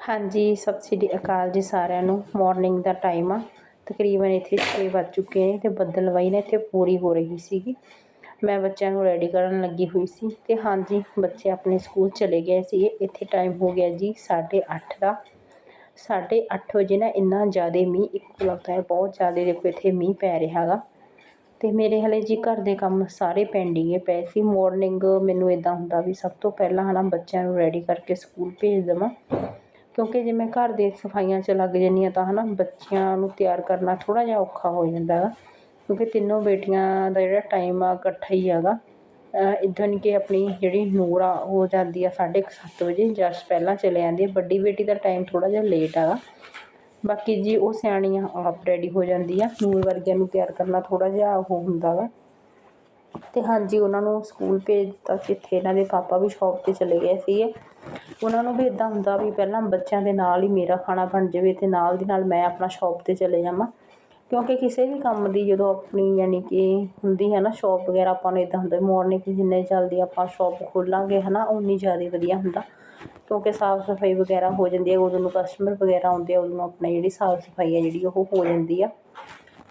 ਹਾਂਜੀ, ਸਤਿ ਸ਼੍ਰੀ ਅਕਾਲ ਜੀ ਸਾਰਿਆਂ ਨੂੰ। ਮਾਰਨਿੰਗ ਦਾ ਟਾਈਮ ਆ। ਤਕਰੀਬਨ ਇੱਥੇ 6 ਵੱਜ ਚੁੱਕੇ ਨੇ ਤੇ ਬੱਦਲਵਾਈ ਨਾ, ਇੱਥੇ ਪੂਰੀ ਹੋ ਰਹੀ ਸੀਗੀ। ਮੈਂ ਬੱਚਿਆਂ ਨੂੰ ਰੈਡੀ ਕਰਨ ਲੱਗੀ ਹੋਈ ਸੀ ਤੇ ਹਾਂਜੀ, ਬੱਚੇ ਆਪਣੇ ਸਕੂਲ ਚਲੇ ਗਏ ਸੀ ਇੱਥੇ ਟਾਈਮ ਹੋ ਗਿਆ ਜੀ 8:30 ਦਾ। 8:30 ਵਜੇ ਨਾ ਇੰਨਾ ਜ਼ਿਆਦਾ ਮੀਂਹ, ਇੱਕੋ ਲੱਗਦਾ ਹੈ ਬਹੁਤ ਜ਼ਿਆਦਾ ਦੇਖੋ ਇੱਥੇ ਮੀਂਹ ਪੈ ਰਿਹਾ ਹੈਗਾ ਤੇ ਮੇਰੇ ਹਲੇ ਜੀ ਘਰ ਦੇ ਕੰਮ ਸਾਰੇ ਪੈਂਡਿੰਗ ਪਏ ਸੀ। ਮਾਰਨਿੰਗ ਮੈਨੂੰ ਇਦਾਂ ਹੁੰਦਾ ਵੀ ਸਭ ਤੋਂ ਪਹਿਲਾਂ ਹਨਾ ਬੱਚਿਆਂ ਨੂੰ ਰੈਡੀ ਕਰਕੇ ਸਕੂਲ ਭੇਜ ਦੇਵਾਂ। ਕਿਉਂਕਿ ਜੇ ਮੈਂ ਘਰ ਦੇ ਸਫਾਈਆਂ 'ਚ ਲੱਗ ਜਾਂਦੀ ਹਾਂ ਤਾਂ ਹੈ ਨਾ ਬੱਚਿਆਂ ਨੂੰ ਤਿਆਰ ਕਰਨਾ ਥੋੜ੍ਹਾ ਜਿਹਾ ਔਖਾ ਹੋ ਜਾਂਦਾ ਹੈਗਾ ਕਿਉਂਕਿ ਤਿੰਨੋਂ ਬੇਟੀਆਂ ਦਾ ਜਿਹੜਾ ਟਾਈਮ ਆ, ਇਕੱਠਾ ਹੀ ਹੈਗਾ। ਇੱਦਾਂ ਨਹੀਂ ਕਿ ਆਪਣੀ ਜਿਹੜੀ ਨੂਰ ਆ ਹੋ ਜਾਂਦੀ ਆ ਸਾਢੇ ਕੁ ਸੱਤ ਵਜੇ ਜਸ ਪਹਿਲਾਂ ਚਲੇ ਜਾਂਦੀ ਹੈ ਵੱਡੀ ਬੇਟੀ ਦਾ ਟਾਈਮ ਥੋੜ੍ਹਾ ਜਿਹਾ ਲੇਟ ਹੈਗਾ ਬਾਕੀ ਜੀ ਉਹ ਸਿਆਣੀ ਆ ਆਪ ਰੈਡੀ ਹੋ ਜਾਂਦੀ ਆ। ਨੂਰ ਵਰਗਿਆਂ ਨੂੰ ਤਿਆਰ ਕਰਨਾ ਥੋੜ੍ਹਾ ਜਿਹਾ ਉਹ ਹੁੰਦਾ ਵਾ ਤੇ ਹਾਂਜੀ, ਉਹਨਾਂ ਨੂੰ ਸਕੂਲ ਭੇਜ ਦਿੱਤਾ ਜਿੱਥੇ ਇਹਨਾਂ ਦੇ ਪਾਪਾ ਵੀ ਸ਼ੋਪ 'ਤੇ ਚਲੇ ਗਏ ਸੀਗੇ। ਉਹਨਾਂ ਨੂੰ ਵੀ ਇੱਦਾਂ ਹੁੰਦਾ ਵੀ ਪਹਿਲਾਂ ਬੱਚਿਆਂ ਦੇ ਨਾਲ ਹੀ ਮੇਰਾ ਖਾਣਾ ਬਣ ਜਾਵੇ ਅਤੇ ਨਾਲ ਦੀ ਨਾਲ ਮੈਂ ਆਪਣਾ ਸ਼ੋਪ 'ਤੇ ਚਲੇ ਜਾਵਾਂ। ਕਿਉਂਕਿ ਕਿਸੇ ਵੀ ਕੰਮ ਦੀ ਜਦੋਂ ਆਪਣੀ ਯਾਨੀ ਕਿ ਹੁੰਦੀ ਹੈ ਨਾ ਸ਼ੋਪ ਵਗੈਰਾ, ਆਪਾਂ ਨੂੰ ਇੱਦਾਂ ਹੁੰਦਾ ਮੋਰਨਿੰਗ ਜਿੰਨੇ ਜਲਦੀ ਆਪਾਂ ਸ਼ੋਪ ਖੋਲਾਂਗੇ ਹੈ ਨਾ ਉਨੀ ਜ਼ਿਆਦਾ ਵਧੀਆ ਹੁੰਦਾ। ਕਿਉਂਕਿ ਸਾਫ਼ ਸਫ਼ਾਈ ਵਗੈਰਾ ਹੋ ਜਾਂਦੀ ਹੈ, ਉਦੋਂ ਨੂੰ ਕਸਟਮਰ ਵਗੈਰਾ ਆਉਂਦੇ ਆ, ਉਦੋਂ ਆਪਣੀ ਜਿਹੜੀ ਸਾਫ਼ ਸਫ਼ਾਈ ਆ ਜਿਹੜੀ ਉਹ ਹੋ ਜਾਂਦੀ ਆ।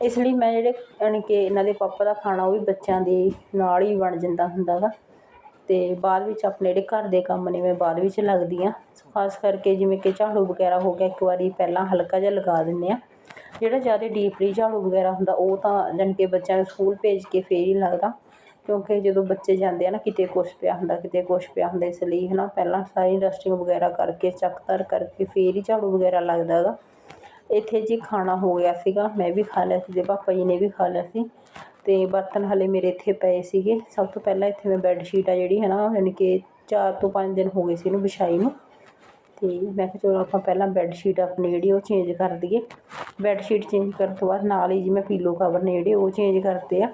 ਇਸ ਲਈ ਮੈਂ ਜਿਹੜੇ, ਯਾਨੀ ਕਿ ਇਹਨਾਂ ਦੇ ਪਾਪਾ ਦਾ ਖਾਣਾ ਉਹ ਵੀ ਬੱਚਿਆਂ ਦੇ ਨਾਲ ਹੀ ਬਣ ਜਾਂਦਾ ਹੁੰਦਾ ਗਾ ਅਤੇ ਬਾਅਦ ਵਿੱਚ ਆਪਣੇ ਜਿਹੜੇ ਘਰ ਦੇ ਕੰਮ ਨੇ ਮੈਂ ਬਾਅਦ ਵਿੱਚ ਲੱਗਦੀ ਆ ਖਾਸ ਕਰਕੇ ਜਿਵੇਂ ਕਿ ਝਾੜੂ ਵਗੈਰਾ ਹੋ ਗਿਆ, ਇੱਕ ਵਾਰੀ ਪਹਿਲਾਂ ਹਲਕਾ ਜਿਹਾ ਲਗਾ ਦਿੰਦੇ ਹਾਂ। ਜਿਹੜਾ ਜ਼ਿਆਦਾ ਡੀਪਲੀ ਝਾੜੂ ਵਗੈਰਾ ਹੁੰਦਾ, ਉਹ ਤਾਂ ਜਾਣੀ ਕਿ ਬੱਚਿਆਂ ਨੂੰ ਸਕੂਲ ਭੇਜ ਕੇ ਫਿਰ ਹੀ ਲੱਗਦਾ। ਕਿਉਂਕਿ ਜਦੋਂ ਬੱਚੇ ਜਾਂਦੇ ਆ ਨਾ, ਕਿਤੇ ਕੁਛ ਪਿਆ ਹੁੰਦਾ, ਕਿਤੇ ਕੁਛ ਪਿਆ ਹੁੰਦਾ, ਇਸ ਲਈ ਹੈ ਨਾ ਪਹਿਲਾਂ ਸਾਰੀ ਡਸਟਿੰਗ ਵਗੈਰਾ ਕਰਕੇ, ਚੱਕ ਧਰ ਕਰਕੇ ਫਿਰ ਹੀ ਝਾੜੂ ਵਗੈਰਾ ਲੱਗਦਾ ਹੈਗਾ। ਇੱਥੇ ਜੀ ਖਾਣਾ ਹੋ ਗਿਆ ਸੀਗਾ, ਮੈਂ ਵੀ ਖਾ ਲਿਆ ਸੀ ਅਤੇ ਪਾਪਾ ਜੀ ਨੇ ਵੀ ਖਾ ਲਿਆ ਸੀ ਅਤੇ ਬਰਤਨ ਹਾਲੇ ਮੇਰੇ ਇੱਥੇ ਪਏ ਸੀਗੇ। ਸਭ ਤੋਂ ਪਹਿਲਾਂ ਇੱਥੇ ਮੈਂ ਬੈੱਡ ਸ਼ੀਟ ਆ ਜਿਹੜੀ ਹੈ ਨਾ, ਯਾਨੀ ਕਿ ਚਾਰ ਤੋਂ ਪੰਜ ਦਿਨ ਹੋ ਗਏ ਸੀ ਇਹਨੂੰ ਵਿਛਾਈ ਨੂੰ। ਅਤੇ ਮੈਂ ਕਿਹਾ ਚਲੋ ਆਪਾਂ ਪਹਿਲਾਂ ਬੈੱਡ ਸ਼ੀਟ ਆਪਣੀ ਜਿਹੜੀ ਉਹ ਚੇਂਜ ਕਰ ਦਈਏ। ਬੈੱਡ ਸ਼ੀਟ ਚੇਂਜ ਕਰਨ ਤੋਂ ਬਾਅਦ ਨਾਲ ਹੀ ਜੀ ਮੈਂ ਪੀਲੋ ਕਵਰ ਨੇ ਜਿਹੜੇ ਉਹ ਚੇਂਜ ਕਰਤੇ ਆ।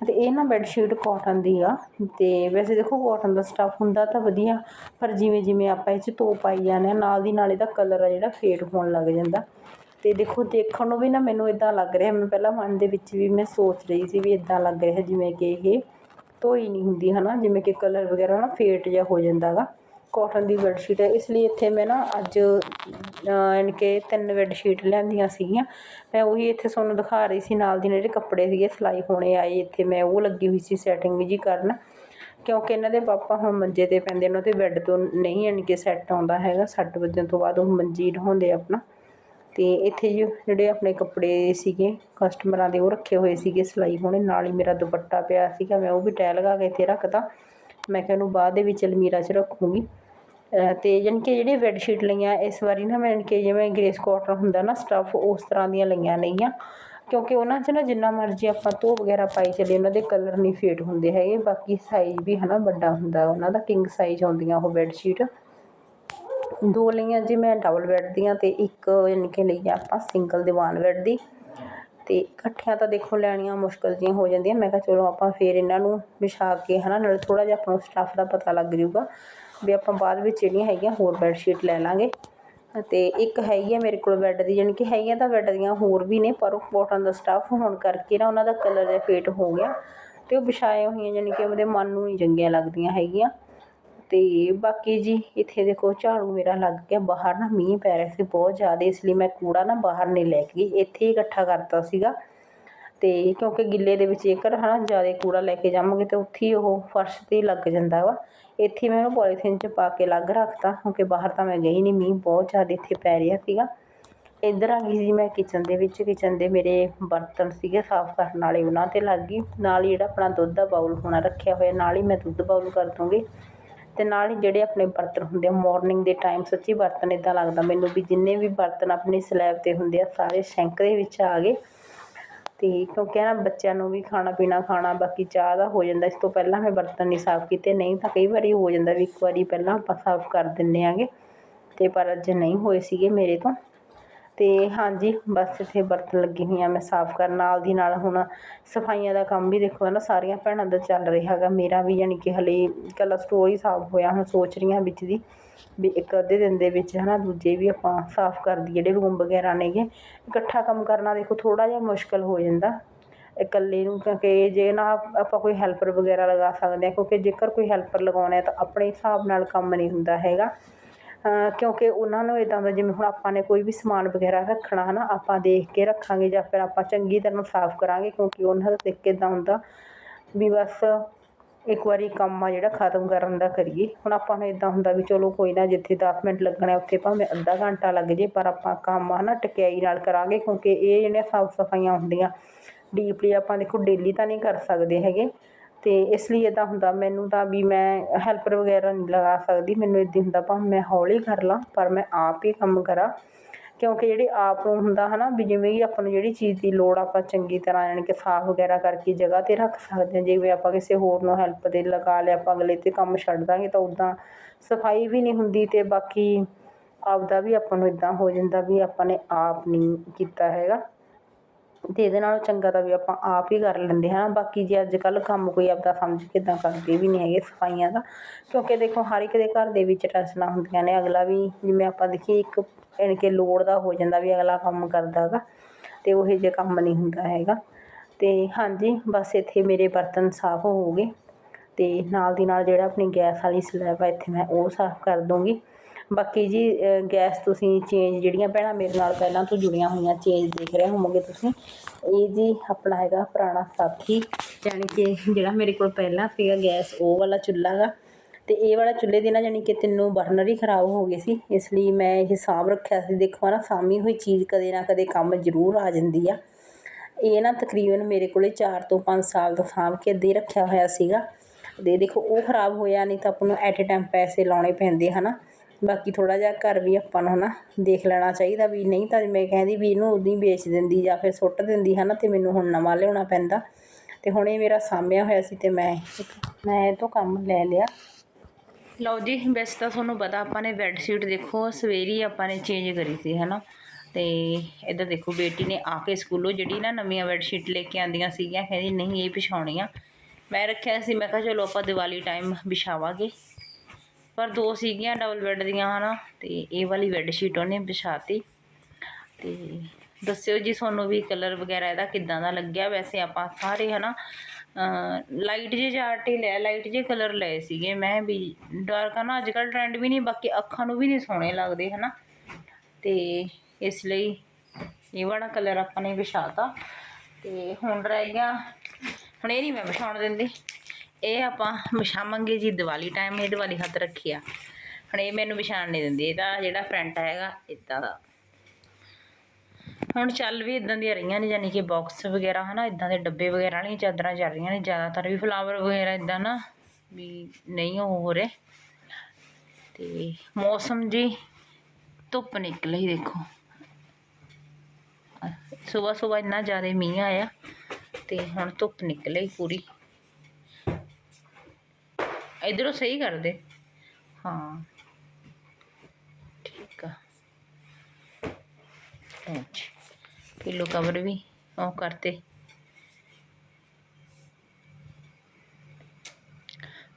ਅਤੇ ਇਹ ਨਾ ਬੈੱਡ ਸ਼ੀਟ ਕਾਟਨ ਦੀ ਆ। ਅਤੇ ਵੈਸੇ ਦੇਖੋ ਕਾਟਨ ਦਾ ਸਟੱਫ ਹੁੰਦਾ ਤਾਂ ਵਧੀਆ, ਪਰ ਜਿਵੇਂ ਜਿਵੇਂ ਆਪਾਂ ਇਹ 'ਚ ਧੋ ਪਾਈ ਜਾਂਦੇ ਆ, ਨਾਲ ਦੀ ਨਾਲ ਇਹਦਾ ਕਲਰ ਆ ਜਿਹੜਾ ਫੇਡ ਹੋਣ ਲੱਗ ਜਾਂਦਾ। ਅਤੇ ਦੇਖੋ, ਦੇਖਣ ਨੂੰ ਵੀ ਨਾ ਮੈਨੂੰ ਇੱਦਾਂ ਲੱਗ ਰਿਹਾ, ਮੈਂ ਪਹਿਲਾਂ ਮਨ ਦੇ ਵਿੱਚ ਵੀ ਮੈਂ ਸੋਚ ਰਹੀ ਸੀ ਵੀ ਇੱਦਾਂ ਲੱਗ ਰਿਹਾ ਜਿਵੇਂ ਕਿ ਇਹ ਧੋਈ ਨਹੀਂ ਹੁੰਦੀ ਹੈ ਨਾ ਜਿਵੇਂ ਕਿ ਕਲਰ ਵਗੈਰਾ ਨਾ ਫੇਟ ਜਿਹਾ ਹੋ ਜਾਂਦਾ ਗਾ ਕੋਟਨ ਦੀ ਬੈੱਡਸ਼ੀਟ ਹੈ, ਇਸ ਲਈ ਇੱਥੇ ਮੈਂ ਨਾ ਅੱਜ ਯਾਨੀ ਕਿ ਤਿੰਨ ਬੈੱਡਸ਼ੀਟ ਲਿਆਂਦੀਆਂ ਸੀਗੀਆਂ। ਮੈਂ ਉਹੀ ਇੱਥੇ ਤੁਹਾਨੂੰ ਦਿਖਾ ਰਹੀ ਸੀ, ਨਾਲ ਦੀ ਜਿਹੜੇ ਕੱਪੜੇ ਸੀਗੇ, ਸਿਲਾਈ ਹੋਣੇ ਆਏ, ਇੱਥੇ ਮੈਂ ਉਹ ਲੱਗੀ ਹੋਈ ਸੀ ਸੈਟਿੰਗ ਜੀ ਕਰਨ। ਕਿਉਂਕਿ ਇਹਨਾਂ ਦੇ ਪਾਪਾ ਹੁਣ ਮੰਜੇ 'ਤੇ ਪੈਂਦੇ ਉਹਨਾਂ 'ਤੇ ਬੈੱਡ ਤੋਂ ਨਹੀਂ ਯਾਨੀ ਕਿ ਸੈੱਟ ਆਉਂਦਾ ਹੈਗਾ ਸੱਟ ਵਜੇ ਤੋਂ ਬਾਅਦ ਉਹ ਮੰਜੀ ਢਾਉਂਦੇ ਆਪਣਾ। ਤੇ ਇੱਥੇ ਜਿਹੜੇ ਆਪਣੇ ਕੱਪੜੇ ਸੀਗੇ ਕਸਟਮਰਾਂ ਦੇ, ਉਹ ਰੱਖੇ ਹੋਏ ਸੀਗੇ ਸਿਲਾਈ ਹੋਣੇ ਨਾਲ ਹੀ ਮੇਰਾ ਦੁਪੱਟਾ ਪਿਆ ਸੀਗਾ, ਮੈਂ ਉਹ ਵੀ ਟੈ ਲਗਾ ਕੇ ਇੱਥੇ ਰੱਖਤਾ। ਮੈਂ ਕਿਹਾ ਉਹਨੂੰ ਬਾਅਦ ਦੇ ਵਿੱਚ ਅਲਮੀਰਾ 'ਚ ਰੱਖੂੰਗੀ। ਤੇ ਯਾਨੀ ਕਿ ਜਿਹੜੀਆਂ ਬੈੱਡ ਸ਼ੀਟ ਲਈਆਂ, ਇਸ ਵਾਰੀ ਨਾ ਮੈਂ ਕਿ ਜਿਵੇਂ ਗ੍ਰੇਸ ਕਾਟਨ ਹੁੰਦਾ ਨਾ ਸਟੱਫ ਉਸ ਤਰ੍ਹਾਂ ਦੀਆਂ ਲਈਆਂ ਨਹੀਂਆਂ ਕਿਉਂਕਿ ਉਹਨਾਂ 'ਚ ਨਾ ਜਿੰਨਾ ਮਰਜ਼ੀ ਆਪਾਂ ਧੋ ਵਗੈਰਾ ਪਾਈ ਚੱਲੇ ਉਹਨਾਂ ਦੇ ਕਲਰ ਨਹੀਂ ਫੇਡ ਹੁੰਦੇ ਹੈਗੇ। ਬਾਕੀ ਸਾਈਜ਼ ਵੀ ਹੈ ਨਾ ਵੱਡਾ ਹੁੰਦਾ, ਉਹਨਾਂ ਦਾ ਕਿੰਗ ਸਾਈਜ਼ ਆਉਂਦੀਆਂ ਉਹ ਬੈੱਡ ਸ਼ੀਟ ਦੋ ਲਈਆਂ ਜੀ, ਮੈਂ ਡਬਲ ਬੈੱਡ ਦੀਆਂ ਅਤੇ ਇੱਕ ਯਾਨੀ ਕਿ ਲਈ ਆ ਆਪਾਂ ਸਿੰਗਲ ਦੀਵਾਨ ਬੈੱਡ ਦੀ। ਅਤੇ ਇਕੱਠੀਆਂ ਤਾਂ ਦੇਖੋ ਲੈਣੀਆਂ ਮੁਸ਼ਕਲ ਜਿਹੀਆਂ ਹੋ ਜਾਂਦੀਆਂ, ਮੈਂ ਕਿਹਾ ਚਲੋ ਆਪਾਂ ਫਿਰ ਇਹਨਾਂ ਨੂੰ ਵਿਛਾ ਕੇ ਹੈ ਨਾ ਨਾਲੇ ਥੋੜ੍ਹਾ ਜਿਹਾ ਆਪਾਂ ਨੂੰ ਸਟੱਫ ਦਾ ਪਤਾ ਲੱਗ ਜਾਊਗਾ ਵੀ ਆਪਾਂ ਬਾਅਦ ਵਿੱਚ ਜਿਹੜੀਆਂ ਹੈਗੀਆਂ ਹੋਰ ਬੈੱਡ ਸ਼ੀਟ ਲੈ ਲਾਂਗੇ। ਅਤੇ ਇੱਕ ਹੈਗੀ ਆ ਮੇਰੇ ਕੋਲ ਬੈੱਡ ਦੀ ਜਾਣੀ ਕਿ ਹੈਗੀਆਂ ਤਾਂ ਬੈੱਡ ਦੀਆਂ ਹੋਰ ਵੀ ਨੇ, ਪਰ ਉਹ ਕਾਟਨ ਦਾ ਸਟੱਫ ਹੋਣ ਕਰਕੇ ਨਾ ਉਹਨਾਂ ਦਾ ਕਲਰ ਜਿਹਾ ਫੇਟ ਹੋ ਗਿਆ ਅਤੇ ਉਹ ਵਿਛਾਏ ਹੋਈਆਂ ਜਾਣੀ ਕਿ ਉਹਦੇ ਮਨ ਨੂੰ ਨਹੀਂ ਚੰਗੀਆਂ ਲੱਗਦੀਆਂ ਹੈਗੀਆਂ। ਤੇ ਬਾਕੀ ਜੀ ਇੱਥੇ ਦੇਖੋ ਝਾੜੂ ਮੇਰਾ ਲੱਗ ਗਿਆ, ਬਾਹਰ ਨਾ ਮੀਂਹ ਪੈ ਰਿਹਾ ਸੀ ਬਹੁਤ ਜ਼ਿਆਦਾ, ਇਸ ਲਈ ਮੈਂ ਕੂੜਾ ਨਾ ਬਾਹਰ ਨਹੀਂ ਲੈ ਕੇ ਗਈ, ਇੱਥੇ ਹੀ ਇਕੱਠਾ ਕਰਤਾ ਸੀਗਾ। ਤੇ ਕਿਉਂਕਿ ਗਿੱਲੇ ਦੇ ਵਿੱਚ ਜੇਕਰ ਹਨਾ ਜ਼ਿਆਦਾ ਕੂੜਾ ਲੈ ਕੇ ਜਾਵਾਂਗੇ ਤੇ ਉੱਥੇ ਹੀ ਉਹ ਫਰਸ਼ 'ਤੇ ਲੱਗ ਜਾਂਦਾ ਵਾ। ਇੱਥੇ ਮੈਂ ਉਹਨੂੰ ਪੋਲੀਥੀਨ 'ਚ ਪਾ ਕੇ ਲੱਗ ਰੱਖਤਾ, ਕਿਉਂਕਿ ਬਾਹਰ ਤਾਂ ਮੈਂ ਗਈ ਨਹੀਂ, ਮੀਂਹ ਬਹੁਤ ਜ਼ਿਆਦਾ ਇੱਥੇ ਪੈ ਰਿਹਾ ਸੀਗਾ। ਇੱਧਰ ਆ ਗਈ ਜੀ ਮੈਂ ਕਿਚਨ ਦੇ ਵਿੱਚ, ਕਿਚਨ ਦੇ ਮੇਰੇ ਬਰਤਨ ਸੀਗੇ ਸਾਫ਼ ਕਰਨ ਵਾਲੇ, ਉਹਨਾਂ 'ਤੇ ਲੱਗ ਗਈ। ਨਾਲ ਹੀ ਜਿਹੜਾ ਆਪਣਾ ਦੁੱਧ ਦਾ ਬਾਉਲ ਹੋਣਾ ਰੱਖਿਆ ਹੋਇਆ, ਨਾਲ ਹੀ ਮੈਂ ਦੁੱਧ ਬਾਉਲ ਕਰ ਦੂੰਗੀ। ਅਤੇ ਨਾਲ ਹੀ ਜਿਹੜੇ ਆਪਣੇ ਬਰਤਨ ਹੁੰਦੇ ਆ ਮੋਰਨਿੰਗ ਦੇ ਟਾਈਮ ਸੱਚੀ ਬਰਤਨ ਇੱਦਾਂ ਲੱਗਦਾ ਮੈਨੂੰ ਵੀ, ਜਿੰਨੇ ਵੀ ਬਰਤਨ ਆਪਣੀ ਸਲੈਬ 'ਤੇ ਹੁੰਦੇ ਆ, ਸਾਰੇ ਸ਼ੈਂਕ ਦੇ ਵਿੱਚ ਆ ਗਏ। ਅਤੇ ਕਿਉਂਕਿ ਨਾ, ਬੱਚਿਆਂ ਨੂੰ ਵੀ ਖਾਣਾ ਪੀਣਾ, ਖਾਣਾ, ਬਾਕੀ ਚਾਹ ਦਾ ਹੋ ਜਾਂਦਾ। ਇਸ ਤੋਂ ਪਹਿਲਾਂ ਮੈਂ ਬਰਤਨ ਨਹੀਂ ਸਾਫ਼ ਕੀਤੇ, ਨਹੀਂ ਤਾਂ ਕਈ ਵਾਰੀ ਹੋ ਜਾਂਦਾ ਵੀ ਇੱਕ ਵਾਰੀ ਪਹਿਲਾਂ ਆਪਾਂ ਸਾਫ਼ ਕਰ ਦਿੰਦੇ ਆਂਗੇ। ਅਤੇ ਪਰ ਅੱਜ ਨਹੀਂ ਹੋਏ ਸੀਗੇ ਮੇਰੇ ਤੋਂ। ਅਤੇ ਹਾਂਜੀ, ਬਸ ਇੱਥੇ ਬਰਤਨ ਲੱਗੀ ਹੋਈਆਂ ਮੈਂ ਸਾਫ਼ ਕਰਨ ਨਾਲ ਦੀ ਨਾਲ ਹੁਣ ਸਫਾਈਆਂ ਦਾ ਕੰਮ ਵੀ ਦੇਖੋ ਹੈ ਨਾ ਸਾਰੀਆਂ ਭੈਣਾਂ ਦਾ ਚੱਲ ਰਿਹਾ ਹੈਗਾ। ਮੇਰਾ ਵੀ ਯਾਨੀ ਕਿ ਹਲੇ ਇਕੱਲਾ ਸਟੋਰ ਹੀ ਸਾਫ਼ ਹੋਇਆ, ਹੁਣ ਸੋਚ ਰਹੀ ਹਾਂ ਵਿੱਚ ਦੀ ਵੀ ਇੱਕ ਅੱਧੇ ਦਿਨ ਦੇ ਵਿੱਚ ਹੈ ਨਾ ਦੂਜੇ ਵੀ ਆਪਾਂ ਸਾਫ਼ ਕਰ ਦਈਏ, ਜਿਹੜੇ ਰੂਮ ਵਗੈਰਾ ਨੇਗੇ, ਇਕੱਠਾ ਕੰਮ ਕਰਨਾ ਦੇਖੋ ਥੋੜ੍ਹਾ ਜਿਹਾ ਮੁਸ਼ਕਿਲ ਹੋ ਜਾਂਦਾ। ਇਕੱਲੇ ਨੂੰ ਕਿਉਂਕਿ ਜੇ ਨਾ ਆਪਾਂ ਕੋਈ ਹੈਲਪਰ ਵਗੈਰਾ ਲਗਾ ਸਕਦੇ ਹਾਂ, ਕਿਉਂਕਿ ਜੇਕਰ ਕੋਈ ਹੈਲਪਰ ਲਗਾਉਣਾ ਹੈ ਤਾਂ ਆਪਣੇ ਹਿਸਾਬ ਨਾਲ ਕੰਮ ਨਹੀਂ ਹੁੰਦਾ ਹੈਗਾ। ਕਿਉਂਕਿ ਉਹਨਾਂ ਨੂੰ ਇੱਦਾਂ ਦਾ ਜਿਵੇਂ ਹੁਣ ਆਪਾਂ ਨੇ ਕੋਈ ਵੀ ਸਮਾਨ ਵਗੈਰਾ ਰੱਖਣਾ ਹੈ ਨਾ ਆਪਾਂ ਦੇਖ ਕੇ ਰੱਖਾਂਗੇ ਜਾਂ ਫਿਰ ਆਪਾਂ ਚੰਗੀ ਤਰ੍ਹਾਂ ਸਾਫ਼ ਕਰਾਂਗੇ, ਕਿਉਂਕਿ ਉਹਨਾਂ ਦਾ ਤਰੀਕੇ ਇੱਦਾਂ ਹੁੰਦਾ ਵੀ ਬਸ ਇੱਕ ਵਾਰੀ ਕੰਮ ਆ ਜਿਹੜਾ ਖਤਮ ਕਰਨ ਦਾ ਕਰੀਏ। ਹੁਣ ਆਪਾਂ ਨੂੰ ਇਦਾਂ ਹੁੰਦਾ ਵੀ ਚਲੋ ਕੋਈ ਨਾ, ਜਿੱਥੇ 10 ਮਿੰਟ ਲੱਗਣਾ ਉੱਥੇ ਭਾਵੇਂ ਅੱਧਾ ਘੰਟਾ ਲੱਗ ਜੇ, ਪਰ ਆਪਾਂ ਕੰਮ ਆ ਨਾ ਟਕਿਆਈ ਨਾਲ ਕਰਾਂਗੇ, ਕਿਉਂਕਿ ਇਹ ਜਿਹੜੀਆਂ ਸਾਫ਼ ਸਫਾਈਆਂ ਹੁੰਦੀਆਂ ਡੀਪਲੀ ਆਪਾਂ ਦੇਖੋ ਡੇਲੀ ਤਾਂ ਨਹੀਂ ਕਰ ਸਕਦੇ ਹੈਗੇ। ਅਤੇ ਇਸ ਲਈ ਇੱਦਾਂ ਹੁੰਦਾ, ਮੈਨੂੰ ਤਾਂ ਵੀ ਮੈਂ ਹੈਲਪਰ ਵਗੈਰਾ ਨਹੀਂ ਲਗਾ ਸਕਦੀ, ਮੈਨੂੰ ਇੱਦਾਂ ਹੁੰਦਾ ਭਾਵੇਂ ਮੈਂ ਹੌਲੀ ਕਰ ਲਾਂ, ਪਰ ਮੈਂ ਆਪ ਹੀ ਕੰਮ ਕਰਾਂ। ਕਿਉਂਕਿ ਜਿਹੜੇ ਆਪ ਨੂੰ ਹੁੰਦਾ ਹੈ ਨਾ ਵੀ ਜਿਵੇਂ ਕਿ ਆਪਾਂ ਨੂੰ ਜਿਹੜੀ ਚੀਜ਼ ਦੀ ਲੋੜ ਆਪਾਂ ਚੰਗੀ ਤਰ੍ਹਾਂ ਯਾਨੀ ਕਿ ਸਾਫ਼ ਵਗੈਰਾ ਕਰਕੇ ਜਗ੍ਹਾ 'ਤੇ ਰੱਖ ਸਕਦੇ ਹਾਂ। ਜਿਵੇਂ ਆਪਾਂ ਕਿਸੇ ਹੋਰ ਨੂੰ ਹੈਲਪ 'ਤੇ ਲਗਾ ਲਿਆ, ਆਪਾਂ ਅਗਲੇ 'ਤੇ ਕੰਮ ਛੱਡ ਦਾਂਗੇ ਤਾਂ ਉੱਦਾਂ ਸਫ਼ਾਈ ਵੀ ਨਹੀਂ ਹੁੰਦੀ ਅਤੇ ਬਾਕੀ ਆਪਦਾ ਵੀ ਆਪਾਂ ਨੂੰ ਇੱਦਾਂ ਹੋ ਜਾਂਦਾ ਵੀ ਆਪਾਂ ਨੇ ਆਪ ਨਹੀਂ ਕੀਤਾ ਹੈਗਾ। ਅਤੇ ਇਹਦੇ ਨਾਲੋਂ ਚੰਗਾ ਤਾਂ ਵੀ ਆਪਾਂ ਆਪ ਹੀ ਕਰ ਲੈਂਦੇ ਹਾਂ। ਬਾਕੀ ਜੇ ਅੱਜ ਕੱਲ੍ਹ ਕੰਮ ਕੋਈ ਆਪਦਾ ਸਮਝ ਕੇ ਇੱਦਾਂ ਕਰਦੇ ਵੀ ਨਹੀਂ ਹੈਗੇ ਸਫਾਈਆਂ ਦਾ, ਕਿਉਂਕਿ ਦੇਖੋ ਹਰ ਇੱਕ ਦੇ ਘਰ ਦੇ ਵਿੱਚ ਟੈਨਸ਼ਨਾਂ ਹੁੰਦੀਆਂ ਨੇ। ਅਗਲਾ ਵੀ ਜਿਵੇਂ ਆਪਾਂ ਦੇਖੀਏ ਇੱਕ ਯਾਨੀ ਕਿ ਲੋੜ ਦਾ ਹੋ ਜਾਂਦਾ ਵੀ ਅਗਲਾ ਕੰਮ ਕਰਦਾ ਗਾ ਅਤੇ ਉਹੋ ਜਿਹਾ ਕੰਮ ਨਹੀਂ ਹੁੰਦਾ ਹੈਗਾ। ਅਤੇ ਹਾਂਜੀ, ਬਸ ਇੱਥੇ ਮੇਰੇ ਬਰਤਨ ਸਾਫ਼ ਹੋ ਗਏ ਅਤੇ ਨਾਲ ਦੀ ਨਾਲ ਜਿਹੜਾ ਆਪਣੀ ਗੈਸ ਵਾਲੀ ਸਲੈਬ ਆ, ਇੱਥੇ ਮੈਂ ਉਹ ਸਾਫ਼ ਕਰ ਦੂੰਗੀ ਬਾਕੀ ਜੀ ਗੈਸ ਤੁਸੀਂ ਚੇਂਜ ਜਿਹੜੀਆਂ ਭੈਣਾਂ ਮੇਰੇ ਨਾਲ ਪਹਿਲਾਂ ਤੋਂ ਜੁੜੀਆਂ ਹੋਈਆਂ ਚੇਂਜ ਦੇਖ ਰਹੇ ਹੋਵੋਗੇ ਤੁਸੀਂ। ਇਹ ਜੀ ਆਪਣਾ ਹੈਗਾ ਪੁਰਾਣਾ ਸਾਥੀ, ਯਾਨੀ ਕਿ ਜਿਹੜਾ ਮੇਰੇ ਕੋਲ ਪਹਿਲਾਂ ਸੀਗਾ ਗੈਸ, ਉਹ ਵਾਲਾ ਚੁੱਲ੍ਹਾ ਗਾ। ਅਤੇ ਇਹ ਵਾਲਾ ਚੁੱਲ੍ਹੇ ਦੇ ਨਾ ਯਾਨੀ ਕਿ ਤਿੰਨੋਂ ਬਰਨਰ ਹੀ ਖਰਾਬ ਹੋ ਗਏ ਸੀ। ਇਸ ਲਈ ਮੈਂ ਇਹ ਸਾਂਭ ਰੱਖਿਆ ਸੀ। ਦੇਖੋ ਨਾ ਸਾਂਭੀ ਹੋਈ ਚੀਜ਼ ਕਦੇ ਨਾ ਕਦੇ ਕੰਮ ਜ਼ਰੂਰ ਆ ਜਾਂਦੀ ਆ। ਇਹ ਨਾ ਤਕਰੀਬਨ ਮੇਰੇ ਕੋਲੇ 4 ਤੋਂ 5 ਸਾਲ ਤੋਂ ਸਾਂਭ ਕੇ ਅੱਧੇ ਰੱਖਿਆ ਹੋਇਆ ਸੀਗਾ। ਦੇ ਦੇਖੋ, ਉਹ ਖਰਾਬ ਹੋਇਆ ਨਹੀਂ ਤਾਂ ਆਪਾਂ ਨੂੰ ਐਟ ਏ ਟਾਈਮ ਪੈਸੇ ਲਾਉਣੇ ਪੈਂਦੇ, ਹਨਾ। ਬਾਕੀ ਥੋੜਾ ਜਿਹਾ ਘਰ ਵੀ ਆਪਾਂ ਨੂੰ ਹਨਾ ਦੇਖ ਲੈਣਾ ਚਾਹੀਦਾ ਵੀ ਨਹੀਂ ਤਾਂ ਮੈਂ ਕਹਿੰਦੀ ਵੀ ਇਹਨੂੰ ਉਦੋਂ ਹੀ ਵੇਚ ਦਿੰਦੀ ਜਾਂ ਫਿਰ ਸੁੱਟ ਦਿੰਦੀ ਹਨਾ ਤੇ ਮੈਨੂੰ ਹੁਣ ਨਵਾਂ ਲਿਆਉਣਾ ਪੈਂਦਾ। ਤੇ ਹੁਣ ਇਹ ਮੇਰਾ ਸਾਂਭਿਆ ਹੋਇਆ ਸੀ ਤੇ ਮੈਂ ਮੈਂ ਇਹ ਤੋਂ ਕੰਮ ਲੈ ਲਿਆ। ਲਓ ਜੀ, ਵੈਸੇ ਤਾਂ ਤੁਹਾਨੂੰ ਪਤਾ ਆਪਾਂ ਨੇ ਬੈੱਡ ਸ਼ੀਟ ਦੇਖੋ, ਸਵੇਰੇ ਆਪਾਂ ਨੇ ਚੇਂਜ ਕਰੀ ਸੀ ਹਨਾ। ਤੇ ਇੱਧਰ ਦੇਖੋ, ਬੇਟੀ ਨੇ ਆ ਕੇ ਸਕੂਲੋਂ ਜਿਹੜੀ ਨਾ ਨਵੀਆਂ ਬੈੱਡ ਸ਼ੀਟ ਲੈ ਕੇ ਆਂਦੀਆਂ ਸੀਗੀਆਂ, ਕਹਿੰਦੀ ਨਹੀਂ ਇਹ ਵਿਛਾਉਣੀਆਂ ਮੈਂ ਰੱਖਿਆ ਸੀ, ਮੈਂ ਕਿਹਾ ਚਲੋ ਆਪਾਂ ਦੀਵਾਲੀ ਟਾਈਮ ਵਿਛਾਵਾਂਗੇ। ਪਰ ਦੋ ਸੀਗੀਆਂ ਡਬਲ ਬੈੱਡ ਦੀਆਂ, ਹਨਾ। ਤੇ ਇਹ ਵਾਲੀ ਬੈੱਡ ਸ਼ੀਟ ਉਹਨੇ ਵਿਛਾਤੀ। ਤੇ ਦੱਸਿਓ ਜੀ ਤੁਹਾਨੂੰ ਵੀ ਕਲਰ ਵਗੈਰਾ ਇਹਦਾ ਕਿੱਦਾਂ ਦਾ ਲੱਗਿਆ? ਵੈਸੇ ਆਪਾਂ ਸਾਰੇ, ਹਨਾ ਲਾਈਟ ਜੇ ਚਾਰਟ ਹੀ ਲਿਆ ਲਾਈਟ ਜੇ ਕਲਰ ਲਏ ਸੀਗੇ। ਮੈਂ ਵੀ ਡਾਰਕ ਆ ਨਾ ਅੱਜ ਕੱਲ੍ਹ ਟ੍ਰੈਂਡ ਵੀ ਨਹੀਂ, ਬਾਕੀ ਅੱਖਾਂ ਨੂੰ ਵੀ ਨਹੀਂ ਸੋਹਣੇ ਲੱਗਦੇ, ਹਨਾ। ਤੇ ਇਸ ਲਈ ਇਹ ਵਾਲਾ ਕਲਰ ਆਪਾਂ ਨੇ ਵਿਛਾਤਾ। ਤੇ ਹੁਣ ਰਹਿ ਗਿਆ, ਹੁਣ ਇਹ ਨਹੀਂ ਮੈਂ ਵਿਛਾਉਣ ਦਿੰਦੀ। ਇਹ ਆਪਾਂ ਵਿਛਾਵਾਂਗੇ ਜੀ ਦੀਵਾਲੀ ਟਾਈਮ ਇਹ ਦੀਵਾਲੀ ਹੱਥ ਰੱਖੀ ਆ ਹੁਣ ਇਹ ਮੈਨੂੰ ਵਿਛਾਣ ਨਹੀਂ ਦਿੰਦੀ, ਇਹਦਾ ਜਿਹੜਾ ਫਰੰਟ ਹੈਗਾ ਇੱਦਾਂ ਦਾ। ਹੁਣ ਚੱਲ ਵੀ ਇਦਾਂ ਦੀਆਂ ਰਹੀਆਂ ਨੇ, ਯਾਨੀ ਕਿ ਬਾਕਸ ਵਗੈਰਾ, ਹਨਾ ਇਦਾਂ ਦੇ ਡੱਬੇ ਵਗੈਰਾ ਵਾਲੀਆਂ ਚਾਦਰਾਂ ਚੱਲ ਰਹੀਆਂ ਨੇ, ਜ਼ਿਆਦਾਤਰ ਵੀ ਫਲਾਵਰ ਵਗੈਰਾ ਇਦਾਂ ਨਾ ਵੀ ਨਹੀਂ ਉਹ ਹੋ ਰਹੇ। ਤੇ ਮੌਸਮ ਜੀ, ਧੁੱਪ ਨਿਕਲੀ ਦੇਖੋ। ਸਵੇਰ ਸਵੇਰ ਇੰਨਾ ਜ਼ਿਆਦਾ ਮੀਂਹ ਆਇਆ, ਤੇ ਹੁਣ ਧੁੱਪ ਨਿਕਲੀ ਪੂਰੀ। ਇਧਰੋਂ ਸਹੀ ਕਰ ਦੇ ਹਾਂ। ਠੀਕ ਆ। ਅੱਛਾ। ਪਿੱਲੋ ਕਵਰ ਵੀ ਉਹ ਕਰਤੇ।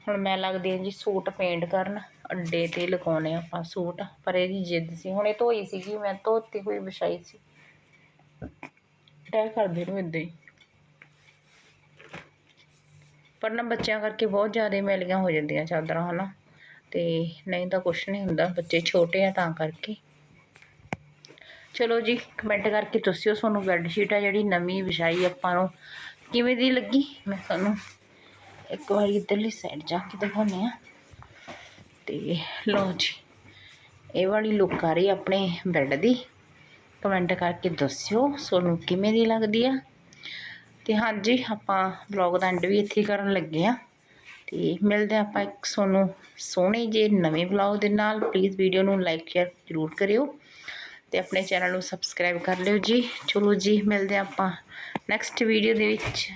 ਹੁਣ ਮੈਂ ਲੱਗਦੀ ਹਾਂ ਜੀ ਸੂਟ ਪੇਂਟ ਕਰਨ। ਅੱਡੇ ਤੇ ਲਗਾਉਣੇ ਆਪਾਂ ਸੂਟ। ਪਰ ਇਹਦੀ ਜਿੱਦ ਸੀ। ਹੁਣ ਇਹ ਧੋਈ ਸੀਗੀ ਮੈਂ ਧੋਤੀ ਹੋਈ ਵਿਛਾਈ ਸੀ। ਟੈ ਕਰਦੇ ਨੂੰ ਇਦਾਂ ਹੀ। ਪਰ ਨਾ ਬੱਚਿਆਂ ਕਰਕੇ ਬਹੁਤ ਜ਼ਿਆਦਾ ਮੈਲੀਆਂ ਹੋ ਜਾਂਦੀਆਂ ਚਾਦਰਾਂ, ਹਨਾ। ਤੇ ਨਹੀਂ ਤਾਂ ਕੁਛ ਨਹੀਂ ਹੁੰਦਾ, ਬੱਚੇ ਛੋਟੇ ਆ ਤਾਂ ਕਰਕੇ। ਚਲੋ ਜੀ ਕਮੈਂਟ ਕਰਕੇ ਦੱਸਿਓ ਤੁਹਾਨੂੰ ਬੈੱਡ ਸ਼ੀਟ ਆ ਜਿਹੜੀ ਨਵੀਂ ਵਿਛਾਈ ਆਪਾਂ ਨੂੰ। ਕਿਵੇਂ ਦੀ ਲੱਗੀ? ਮੈਂ ਤੁਹਾਨੂੰ ਇੱਕ ਵਾਰੀ ਇੱਧਰਲੀ ਸਾਈਡ ਜਾ ਕੇ ਦਿਖਾਉਂਦੇ ਆ ਤੇ ਲਓ ਜੀ, ਇਹ ਵਾਲੀ ਲੁੱਕ ਆ ਰਹੀ ਆਪਣੇ ਬੈੱਡ ਦੀ। ਕਮੈਂਟ ਕਰਕੇ ਦੱਸਿਓ ਤੁਹਾਨੂੰ ਕਿਵੇਂ ਦੀ ਲੱਗਦੀ ਆ। ਤੇ ਹਾਂਜੀ, ਆਪਾਂ ਵਲੌਗ ਦਾ ਐਂਡ ਵੀ ਇੱਥੇ ਕਰਨ ਲੱਗੇ ਆ ਤੇ ਮਿਲਦੇ ਆਪਾਂ ਇੱਕ ਤੁਹਾਨੂੰ ਸੋਹਣੇ ਜੇ ਨਵੇਂ ਵਲੌਗ ਦੇ ਨਾਲ। ਪਲੀਜ਼ ਵੀਡੀਓ ਨੂੰ ਲਾਈਕ ਸ਼ੇਅਰ ਜ਼ਰੂਰ ਕਰਿਓ। ਤੇ ਆਪਣੇ ਚੈਨਲ ਨੂੰ ਸਬਸਕ੍ਰਾਈਬ ਕਰ ਲਿਓ ਜੀ। ਚਲੋ ਜੀ, ਮਿਲਦੇ ਆਪਾਂ ਨੈਕਸਟ ਵੀਡੀਓ ਦੇ ਵਿੱਚ।